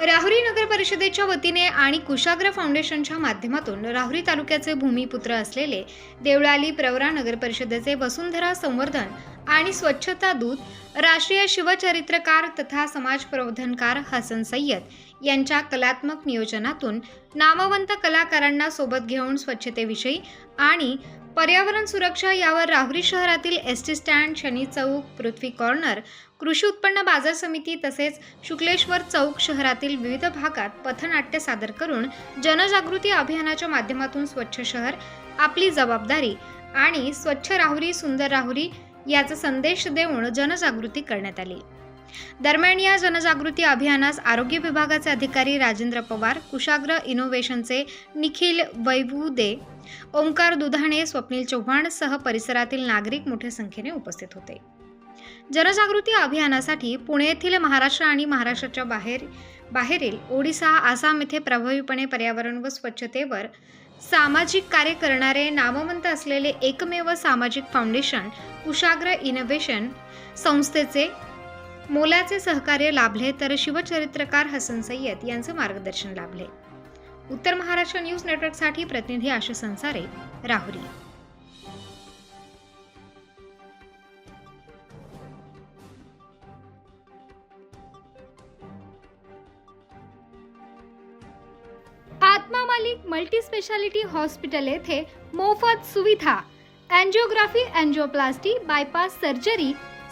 राहुरी नगर परिषदेच्या वतीने आणि कुशाग्र फाउंडेशनच्या माध्यमातून राहुरी तालुक्याचे भूमिपुत्र असलेले देवळाली प्रवरा नगर परिषदेचे वसुंधरा संवर्धन आणि स्वच्छता दूत राष्ट्रीय शिवचरित्रकार तथा समाज प्रबोधनकार हसन सय्यद यांच्या कलात्मक नियोजनातून नामवंत कलाकारांना सोबत घेऊन स्वच्छतेविषयी आणि पर्यावरण सुरक्षा यावर राहुरी शहरातील S T stand Shani Chowk Prithvi corner कृषी उत्पन्न बाजार समिती तसेच शुक्लेश्वर चौक शहरातील विविध भागात पथनाट्य सादर करून जनजागृती अभियानाच्या माध्यमातून स्वच्छ शहर आपली जबाबदारी आणि स्वच्छ राहुरी सुंदर राहुरी याचा संदेश देऊन जनजागृती करण्यात आली. दरम्यान या जनजागृती अभियानास आरोग्य विभागाचे अधिकारी राजेंद्र पवार कुशाग्र इनोव्हेशनचे निखिल वैभुदे ओंकार दुधाणे स्वप्नील चव्हाण सह परिसरातील नागरिक मोठ्या संख्येने उपस्थित होते. जनजागृती अभियानासाठी पुणे येथील महाराष्ट्र आणि महाराष्ट्राच्या बाहेर बाहेरील ओडिसा आसाम येथे प्रभावीपणे पर्यावरण व स्वच्छतेवर सामाजिक कार्य करणारे नामवंत असलेले एकमेव सामाजिक फाउंडेशन कुशाग्र इनोव्हेशन संस्थेचे मोलाचे सहकार्य लाभले तर शिवचरित्रकार हसन सय्यद यांचं मार्गदर्शन लाभले. उत्तर महाराष्ट्र न्यूज नेटवर्कसाठी प्रतिनिधी आशु संसारे राहुरी. आत्मा मालिक मल्टी स्पेशालिटी हॉस्पिटल येथे मोफत सुविधा अँजिओग्राफी अँजिओप्लास्टी बायपास सर्जरी